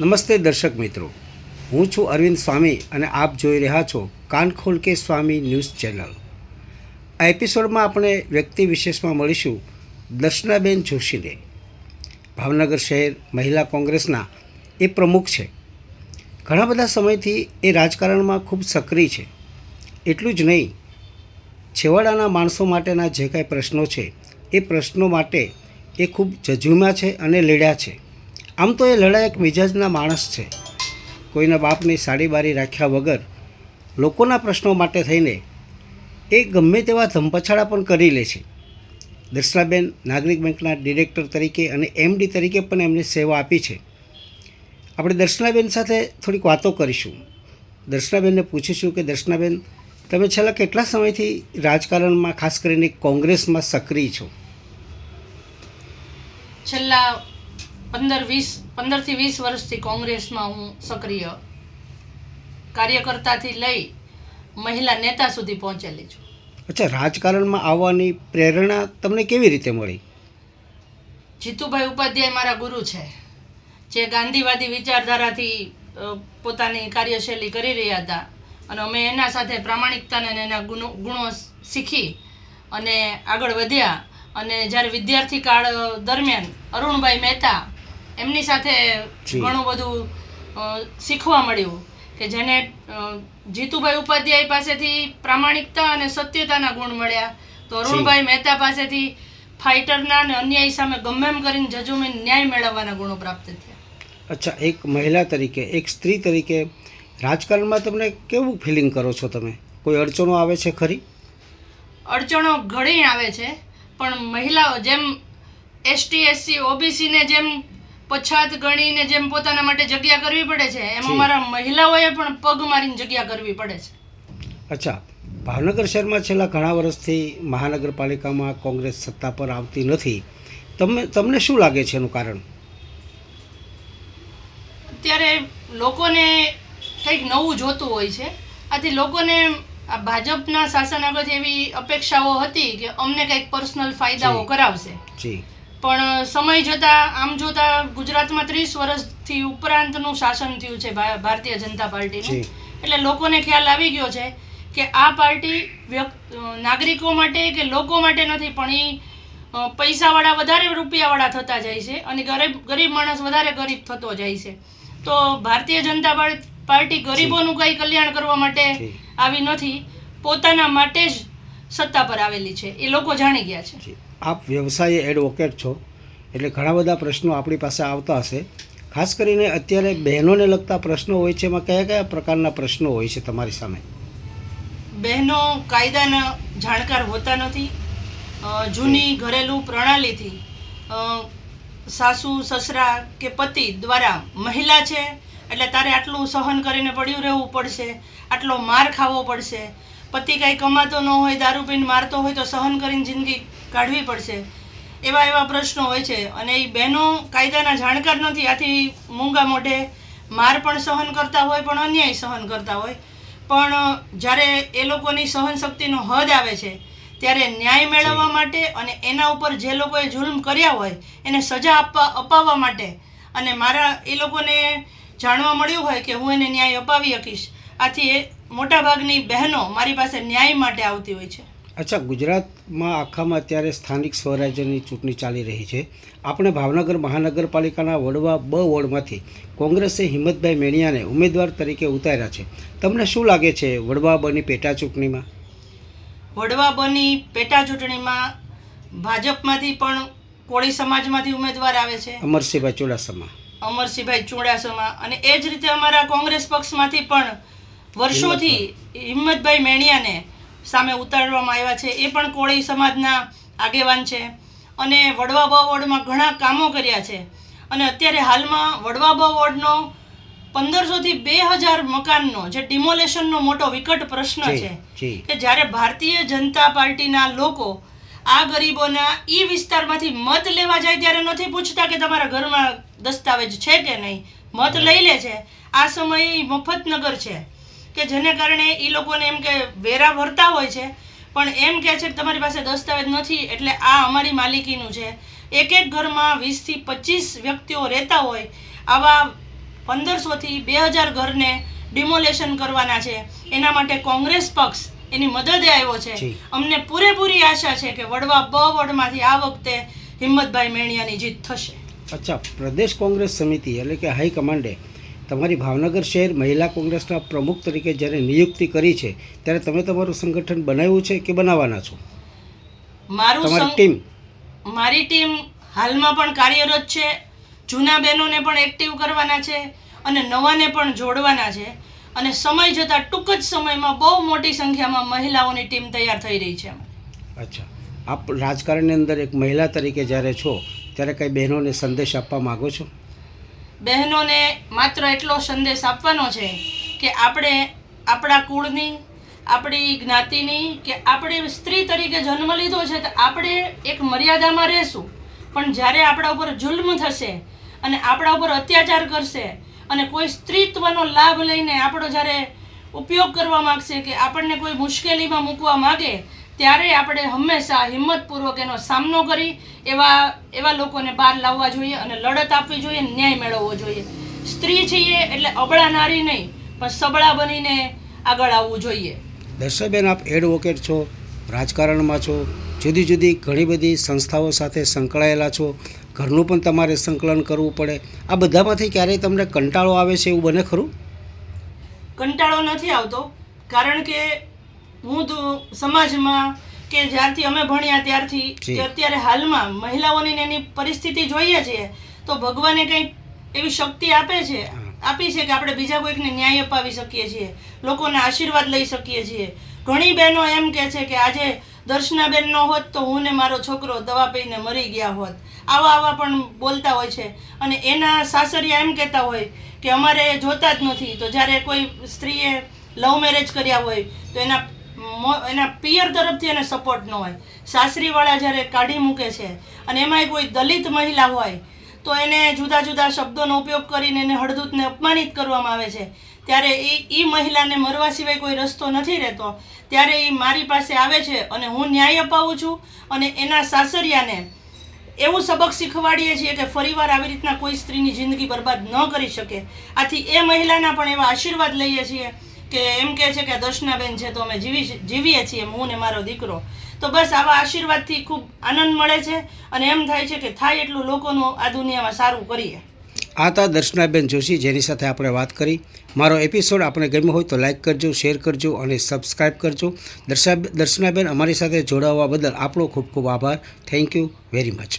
નમસ્તે દર્શક મિત્રો. હું છું અરવિંદ સ્વામી અને આપ જોઈ રહ્યા છો કાન ખોલ કે સ્વામી ન્યૂઝ ચેનલ. આ એપિસોડમાં આપણે વ્યક્તિ વિશેષમાં મળીશું દર્શનાબેન જોશીને. ભાવનગર શહેર મહિલા કોંગ્રેસના એ પ્રમુખ છે. ઘણા બધા સમયથી એ રાજકારણમાં ખૂબ સક્રિય છે. એટલું જ નહીં, છેવાડાના માણસો માટેના જે કાંઈ પ્રશ્નો છે, એ પ્રશ્નો માટે એ ખૂબ જજુમ્યા છે અને લડ્યા છે. આમ તો એ લડાયક મિજાજના માણસ છે. કોઈના બાપની સાડી બારી રાખ્યા વગર લોકોના પ્રશ્નો માટે થઈને એ ગમે તેવા ધમપછાડા પણ કરી લે છે. દર્શનાબેન નાગરિક બેંકના ડિરેક્ટર તરીકે અને એમડી તરીકે પણ એમને સેવા આપી છે. આપણે દર્શનાબેન સાથે થોડીક વાતો કરીશું. દર્શનાબેનને પૂછીશું કે, દર્શનાબેન, તમે છેલ્લા કેટલા સમયથી રાજકારણમાં, ખાસ કરીને કોંગ્રેસમાં સક્રિય છો? છેલ્લા પંદર વીસ પંદરથી વીસ વર્ષથી કોંગ્રેસમાં હું સક્રિય કાર્યકર્તાથી લઈ મહિલા નેતા સુધી પહોંચેલી છું. અચ્છા રાજકારણમાં આવવાની પ્રેરણા તમને કેવી રીતે મળી? જીતુભાઈ ઉપાધ્યાય મારા ગુરુ છે. જે ગાંધીવાદી વિચારધારાથી પોતાની કાર્યશૈલી કરી રહ્યા હતા અને અમે એના સાથે પ્રામાણિકતાને એના ગુણો ગુણો શીખી અને આગળ વધ્યા અને જ્યારે વિદ્યાર્થી કાળ દરમિયાન અરુણભાઈ મહેતા એમની સાથે ઘણું બધું શીખવા મળ્યું કે જેને જીતુભાઈ ઉપાધ્યાય પાસેથી પ્રામાણિકતા અને સત્યતાના ગુણ મળ્યા. તો અરુણભાઈ મહેતા પાસેથી ફાઇટરના અને અન્યાય સામે ગમે એમ કરીને જજુમીન ન્યાય મેળવવાના ગુણો પ્રાપ્ત થયા. અચ્છા એક મહિલા તરીકે એક સ્ત્રી તરીકે રાજકારણમાં તમને કેવું ફિલિંગ કરો છો તમે? કોઈ અડચણો આવે છે ખરી? અડચણો ઘણી આવે છે પણ મહિલાઓ જેમ એસટી એસસી ઓબીસીને જેમ પછાત ગણીને જેમ પોતાના માટે જગ્યા કરવી પડે છે એમ. અમારા મહિલાઓએ પણ પગ મારીને જગ્યા કરવી પડે છે. અચ્છા ભાવનગર શહેરમાં છેલ્લા ઘણા વર્ષથી મહાનગરપાલિકામાં કોંગ્રેસ સત્તા પર આવતી નથી. તમને તમને શું લાગે છે એનું કારણ? અત્યારે લોકોને કંઈક નવું જોતું હોય છે. આથી લોકોને આ ભાજપના શાસન આગળ એવી અપેક્ષાઓ હતી કે અમને કંઈક પર્સનલ ફાયદાઓ કરાવશે. જી. પણ સમય જતાં આમ જોતાં ગુજરાતમાં ત્રીસ વર્ષથી ઉપરાંતનું શાસન થયું છે ભારતીય જનતા પાર્ટીનું. એટલે લોકોને ખ્યાલ આવી ગયો છે કે આ પાર્ટી વ્યક્ત નાગરિકો માટે કે લોકો માટે નથી પણ એ પૈસાવાળા વધારે રૂપિયાવાળા થતા જાય છે અને ગરીબ ગરીબ માણસ વધારે ગરીબ થતો જાય છે. તો ભારતીય જનતા પાર્ટી ગરીબોનું કંઈ કલ્યાણ કરવા માટે આવી નથી. પોતાના માટે જ સત્તા પર આવેલી છે. એ લોકો જાણી ગયા છે. આપ વ્યવસાયે એડવોકેટ છો એટલે ઘણા બધા પ્રશ્નો આપણી પાસે આવતા હશે. ખાસ કરીને અત્યારે બહેનોને લગતા પ્રશ્નો હોય છે એમાં કયા કયા પ્રકારના પ્રશ્નો હોય છે તમારી સામે? બહેનો કાયદાના જાણકાર હોતા નથી જૂની ઘરેલું પ્રણાલીથી સાસુ સસરા કે પતિ દ્વારા મહિલા છે એટલે તારે આટલું સહન કરીને પડ્યું રહેવું પડશે આટલો માર ખાવો પડશે પતિ કાંઈ કમાતો ન હોય દારૂ પીને મારતો હોય તો સહન કરીને જિંદગી કાઢવી પડશે. એવા એવા પ્રશ્નો હોય છે અને એ બહેનો કાયદાના જાણકાર નથી. આથી મૂંગા મોઢે માર પણ સહન કરતા હોય પણ અન્યાય સહન કરતા હોય. પણ જ્યારે એ લોકોની સહન શક્તિનો હદ આવે છે ત્યારે ન્યાય મેળવવા માટે અને એના ઉપર જે લોકોએ જુલ્મ કર્યા હોય એને સજા આપવા અપાવવા માટે અને મારા એ લોકોને જાણવા મળ્યું હોય કે હું એને ન્યાય અપાવી શકીશ. આથી એ મોટાભાગની બહેનો મારી પાસે ન્યાય માટે આવતી હોય છે. અચ્છા ગુજરાતમાં આખામાં અત્યારે સ્થાનિક સ્વરાજ્યની ચૂંટણી ચાલી રહી છે. આપણે ભાવનગર મહાનગરપાલિકાના વડવા બ વોર્ડમાંથી કોંગ્રેસે હિંમતભાઈ મેણિયાને ઉમેદવાર તરીકે ઉતાર્યા છે. તમને શું લાગે છે વડવા બની પેટા ચૂંટણીમાં? વડવા બની પેટા ચૂંટણીમાં ભાજપમાંથી પણ કોળી સમાજમાંથી ઉમેદવાર આવે છે. અમરસિંહભાઈ ચુડાસમા. અમરસિંહભાઈ ચુડાસમા. અને એ જ રીતે અમારા કોંગ્રેસ પક્ષમાંથી પણ વર્ષોથી હિંમતભાઈ. મેણિયાને સામે ઉતારવામાં આવ્યા છે. એ પણ કોળી સમાજના આગેવાન છે અને વડવા બ વોર્ડમાં ઘણા કામો કર્યા છે. અને અત્યારે હાલમાં વડવા બ વોર્ડનો પંદરસોથી બે હજાર મકાનનો જે ડિમોલેશનનો મોટો વિકટ પ્રશ્ન છે કે જ્યારે ભારતીય જનતા પાર્ટીના લોકો આ ગરીબોના ઈ વિસ્તારમાંથી મત લેવા જાય ત્યારે નથી પૂછતા કે તમારા ઘરમાં દસ્તાવેજ છે કે નહીં. મત લઈ લે છે. આ સમયે મફતનગર છે. કે જેને કારણે એ લોકોને એમ કે વેરા ભરતા હોય છે. પણ એમ કહે છે કે તમારી પાસે દસ્તાવેજ નથી એટલે આ અમારી માલિકીનું છે. એક એક ઘરમાં વીસથી પચીસ વ્યક્તિઓ રહેતા હોય આવા પંદરસોથી બે હજાર ઘરને ડિમોલેશન કરવાના છે. એના માટે કોંગ્રેસ પક્ષ એની મદદે આવ્યો છે. અમને પૂરેપૂરી આશા છે કે વડવા બ વડમાંથી આ વખતે હિંમતભાઈ મેણિયાની જીત થશે. અચ્છા પ્રદેશ કોંગ્રેસ સમિતિ એટલે કે હાઈકમાન્ડે તમારી ભાવનગર શહેર મહિલા કોંગ્રેસના પ્રમુખ તરીકે જ્યારે નિયુક્તિ કરી છે ત્યારે તમે તમારું સંગઠન બનાવ્યું છે કે બનાવવાના છો? મારું તમારી ટીમ? મારી ટીમ હાલમાં પણ કાર્યરત છે જૂના બહેનોને પણ એક્ટિવ કરવાના છે અને નવાને પણ જોડવાના છે અને સમય જતાં ટૂંક જ સમયમાં બહુ મોટી સંખ્યામાં મહિલાઓની ટીમ તૈયાર થઈ રહી છે અચ્છા. આપ રાજકારણની અંદર એક મહિલા તરીકે જ્યારે છો ત્યારે કંઈ બહેનોને સંદેશ આપવા માગો છો? બહેનોને માત્ર એટલો સંદેશ આપવાનો છે કે આપણે આપણા કુળની, આપણી જ્ઞાતિની, કે આપણે સ્ત્રી તરીકે જન્મ લીધો છે તો આપણે એક મર્યાદામાં રહેશું. પણ જ્યારે આપણા ઉપર જુલ્મ થશે અને આપણા ઉપર અત્યાચાર કરશે અને કોઈ સ્ત્રીત્વનો લાભ લઈને આપણો જ્યારે ઉપયોગ કરવા માગશે કે આપણને કોઈ મુશ્કેલીમાં મૂકવા માગે ત્યારે આપણે હંમેશા હિંમતપૂર્વક એનો સામનો કરી એવા એવા લોકોને બહાર લાવવા જોઈએ અને લડત આપવી જોઈએ ન્યાય મેળવવો જોઈએ. સ્ત્રી છીએ એટલે અબળા નારી નહીં પણ સબળા બનીને આગળ આવવું જોઈએ. દર્શકબેન આપ એડવોકેટ છો રાજકારણમાં છો જુદી જુદી ઘણી બધી સંસ્થાઓ સાથે સંકળાયેલા છો. ઘરનું પણ તમારે સંકલન કરવું પડે. આ બધામાંથી ક્યારેય તમને કંટાળો આવે છે એવું બને ખરું? કંટાળો નથી આવતો કારણ કે હું તો સમાજમાં કે જ્યારથી અમે ભણ્યા ત્યારથી. કે અત્યારે હાલમાં મહિલાઓની એની પરિસ્થિતિ જોઈએ છીએ તો ભગવાને કંઈક એવી શક્તિ આપે છે? આપી છે કે આપણે બીજા કોઈકને ન્યાય અપાવી શકીએ છીએ લોકોના આશીર્વાદ લઈ શકીએ છીએ? ઘણી બહેનો એમ કહે છે કે આજે દર્શનાબેન ન હોત તો હું ને મારો છોકરો દવા પીને મરી ગયા હોત. આવા આવા પણ બોલતા હોય છે. અને એના સાસરિયા એમ કહેતા હોય કે અમારે જોતા જ નથી. તો જ્યારે કોઈ સ્ત્રીએ લવ મેરેજ કર્યા હોય તો એના એના પિયર તરફથી એને સપોર્ટ ન હોય. સાસરીવાળા જ્યારે કાઢી મૂકે છે અને એમાંય કોઈ દલિત મહિલા હોય, તો એને જુદા જુદા શબ્દોનો ઉપયોગ કરીને એને હળદૂતને અપમાનિત કરવામાં આવે છે. ત્યારે એ એ મહિલાને મરવા સિવાય કોઈ રસ્તો નથી રહેતો. ત્યારે એ મારી પાસે આવે છે અને હું ન્યાય અપાવું છું અને એના સાસરિયાને એવું સબક શીખવાડીએ છીએ કે ફરીવાર આવી રીતના કોઈ સ્ત્રીની જિંદગી બરબાદ ન કરી શકે. આથી એ મહિલાના પણ એવા આશીર્વાદ લઈએ છીએ કે એમ કહે છે કે દર્શનાબેન છે તો અમે જીવી જીવીએ છીએ, હું ને મારો દીકરો. તો બસ આવા આશીર્વાદથી ખૂબ આનંદ મળે છે અને એમ થાય છે કે થાય એટલું લોકોનું આ દુનિયામાં સારું કરીએ. આ તા દર્શનાબેન જોશી, જેની સાથે આપણે વાત કરી. મારો એપિસોડ આપણે ગમ્યો હોય તો લાઈક કરજો શેર કરજો અને સબસ્ક્રાઈબ કરજો. દર્શા, દર્શનાબેન અમારી સાથે જોડાવા બદલ આપણો ખૂબ ખૂબ આભાર. Thank you very much